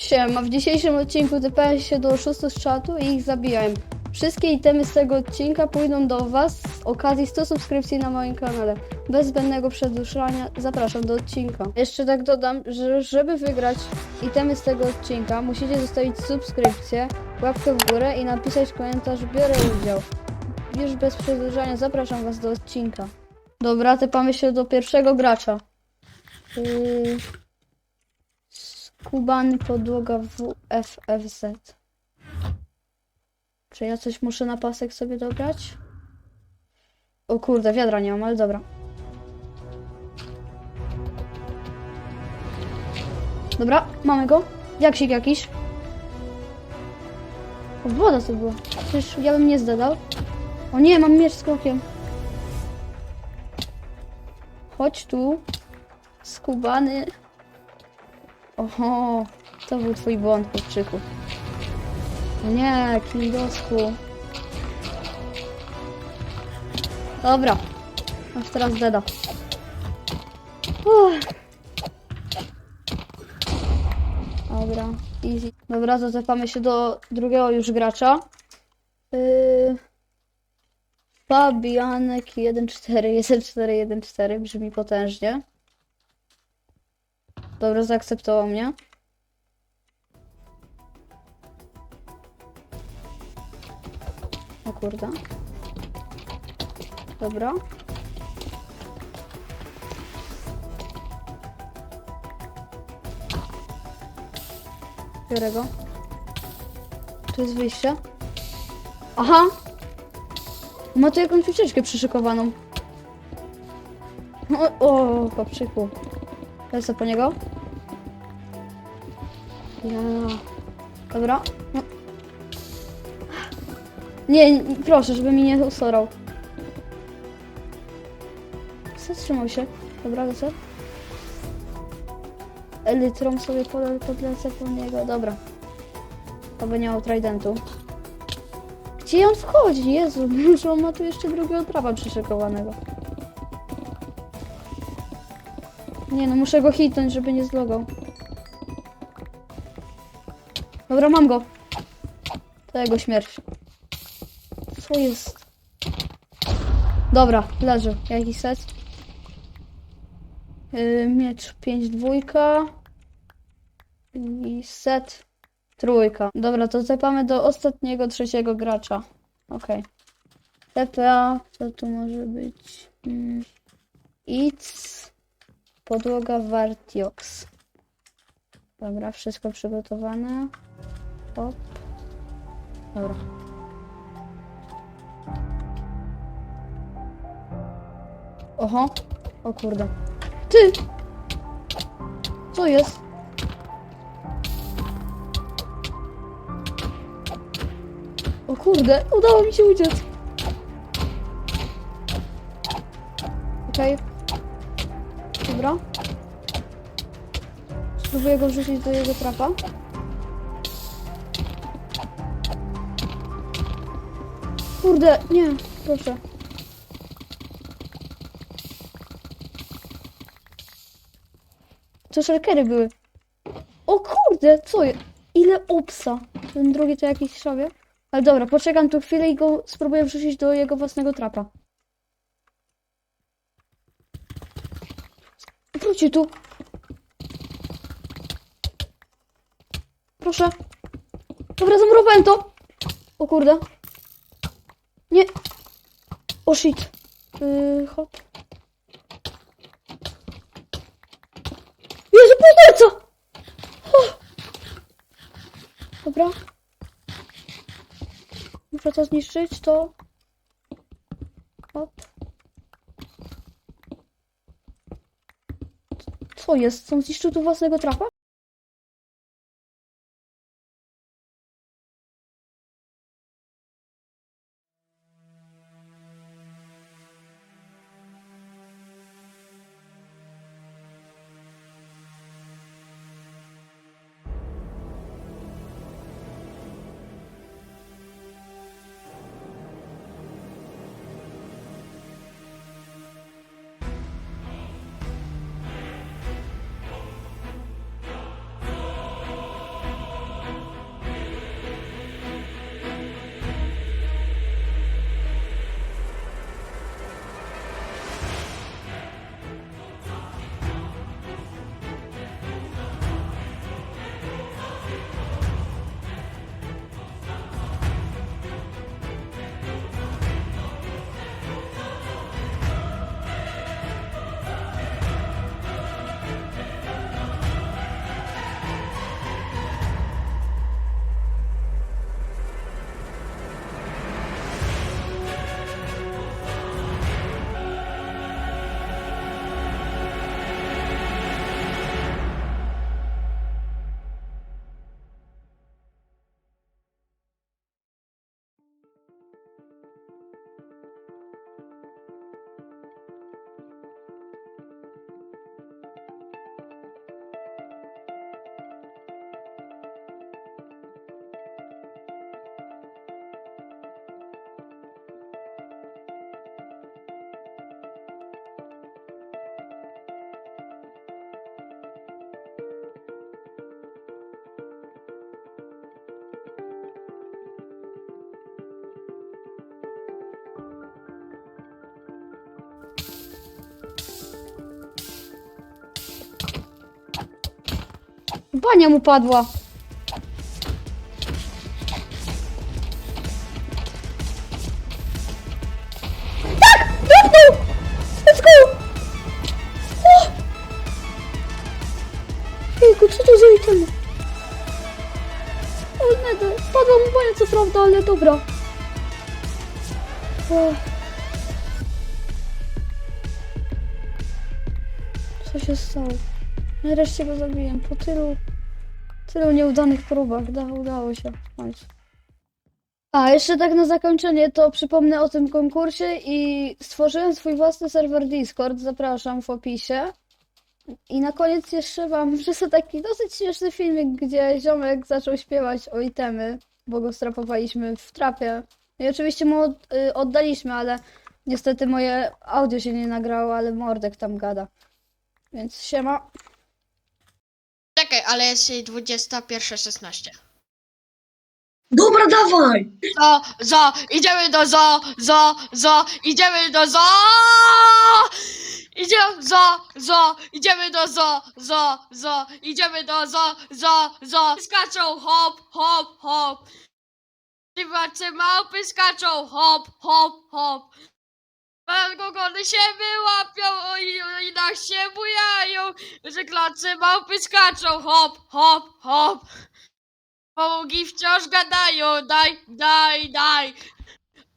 Siema, w dzisiejszym odcinku typałem się do oszustów z czatu i ich zabijałem. Wszystkie itemy z tego odcinka pójdą do Was z okazji 100 subskrypcji na moim kanale. Bez zbędnego przedłużania zapraszam do odcinka. Jeszcze tak dodam, że żeby wygrać itemy z tego odcinka musicie zostawić subskrypcję, łapkę w górę i napisać komentarz biorę udział. Już bez przedłużania zapraszam Was do odcinka. Dobra, typamy się do pierwszego gracza. Yy... Skubany podłoga WFFZ. Czy ja coś muszę na pasek sobie dobrać? O kurde, wiadra nie mam, ale dobra. Dobra, mamy go. Jaksik jakiś. O, woda to była. Przecież ja bym nie zdadał. O nie, mam miecz z krokiem. Chodź tu. Skubany. Oho, to był twój błąd, chłopczyku. No Nie, Kindosku. Dobra. Masz teraz deda. Dobra, easy. Dobra, zacepamy się do drugiego już gracza. Yy... Fabianek 1-4, 1-4, 1-4, brzmi potężnie. Dobra, zaakceptował mnie. O kurde. Dobra. Biorę go. Tu jest wyjście. Aha! Ma tu jakąś ucieczkę przyszykowaną. O, o chłopczyku. Lecę po niego. Ja. Dobra. No. Nie, proszę, żeby mi nie usorał. Zatrzymał się. Dobra, lecę. Elytrą sobie podlecę po niego. Dobra. Oby nie miał tridentu. Gdzie on wchodzi? Jezu, już on ma tu jeszcze drugiego prawa przyszykowanego. Nie no, muszę go hitnąć, żeby nie zlogał. Dobra, mam go. To jego śmierć. Co jest? Dobra, leży. Jaki set? Yy, miecz 5 dwójka. I set trójka. Dobra, to zapamy do ostatniego, trzeciego gracza. Okej. TPA, co tu może być? Mm. It's podłoga Vartiox. Dobra, wszystko przygotowane. Hop. Dobra. Oho. O kurde. Ty! Co jest? O kurde, udało mi się uciec. Okej. Dobra. Spróbuję go wrzucić do jego trapa. Kurde, nie, proszę. To szalkery były. O kurde, co je? Ile opsa. Ten drugi to jakiś szabie. Ale dobra, poczekam tu chwilę i go spróbuję wrzucić do jego własnego trapa. Wróci tu. Proszę. Dobra, zamurowałem to. O kurde. Nie. O shit. Yy, hop. Jezu, podleca! O! Dobra. Muszę to zniszczyć, to... Hop. Co jest? On zniszczył tu własnego trapa? Bania mu padła. Tak! Dopnął! Let's go! O! Jejku, co to za item? Padła mu bania, co prawda, ale dobra. O. Co się stało? Nareszcie go zabiję. Po tylu, tylu nieudanych próbach. Da, udało się. A, jeszcze tak na zakończenie, to przypomnę o tym konkursie i stworzyłem swój własny serwer Discord. Zapraszam w opisie. I na koniec jeszcze wam wrzucę taki dosyć śmieszny filmik, gdzie ziomek zaczął śpiewać o itemy, bo go strapowaliśmy w trapie. I oczywiście mu od, y, oddaliśmy, ale niestety moje audio się nie nagrało, ale mordek tam gada. Więc siema. Czekaj, ale jest 21.16. Dobra, dawaj! Zo, zo, idziemy do zo, zo, zo, idziemy do zo! Idziemy zo, zo, idziemy do zo, zo, zo, idziemy do zo, zo, zo. Skaczą hop, hop, hop. Dziwacy małpy skaczą hop, hop, hop. Gogony się wyłapią i, i na się bujają, że klacze małpy skaczą hop, hop, hop. Papugi wciąż gadają, daj, daj, daj.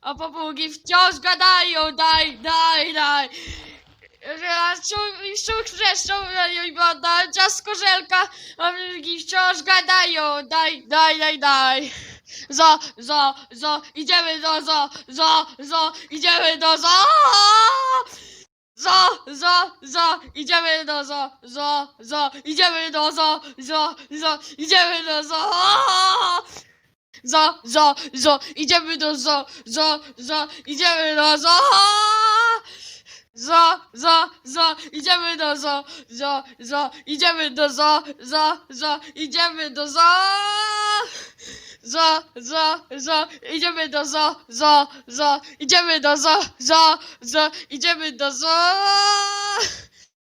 A papugi wciąż gadają, daj, daj, daj. Szuk wrzeszczą i bada ciasko żelka, a papugi wciąż gadają, daj, daj, daj, daj. Zo, zo, zo, idziemy do zo, zo, zo, idziemy do zo. Zo, zo, zo, idziemy do zo, zo, zo, idziemy do zo, zo, zo, idziemy do zo. Zo, zo, zo, idziemy do zo, zo, zo, idziemy do zo. Zo, zo, zo, idziemy do zo, zo, zo, idziemy do zo, zo, zo, idziemy do zo. Zo, zo, zo, idziemy do zo, zo, zo, idziemy do zo, zo, zo, idziemy do zo.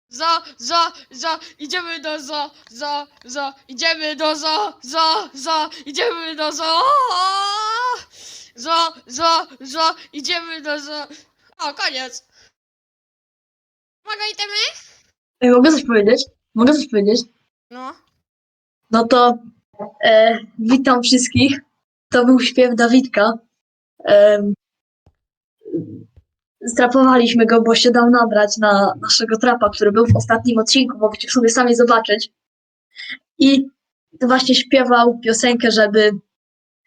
Zo, zo, zo, idziemy do zo, zo, zo, idziemy do zo, zo, zo, idziemy do zo, zo, idziemy do zo. O, koniec. Mogę itemy? Ej, mogę coś powiedzieć? Mogę coś powiedzieć? No. No to e, witam wszystkich. To był śpiew Dawidka. E, strapowaliśmy go, bo się dał nabrać na naszego trapa, który był w ostatnim odcinku. Mogliście sobie sami zobaczyć. I właśnie śpiewał piosenkę, żeby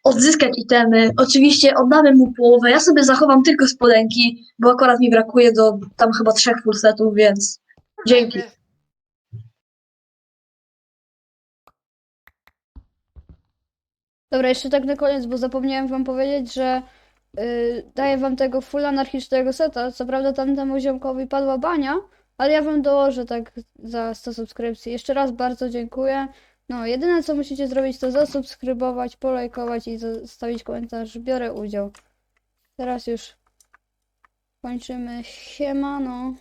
odzyskać itemy. Oczywiście oddamy mu połowę. Ja sobie zachowam tylko spodenki, bo akurat mi brakuje do tam chyba trzech full setów, więc dzięki. Dobra, jeszcze tak na koniec, bo zapomniałem wam powiedzieć, że yy, daję wam tego full anarchicznego seta. Co prawda tamtemu ziomkowi padła bania, ale ja wam dołożę tak za 100 subskrypcji. Jeszcze raz bardzo dziękuję. No, jedyne co musicie zrobić to zasubskrybować, polajkować i zostawić komentarz. Biorę udział. Teraz już kończymy. Siemano.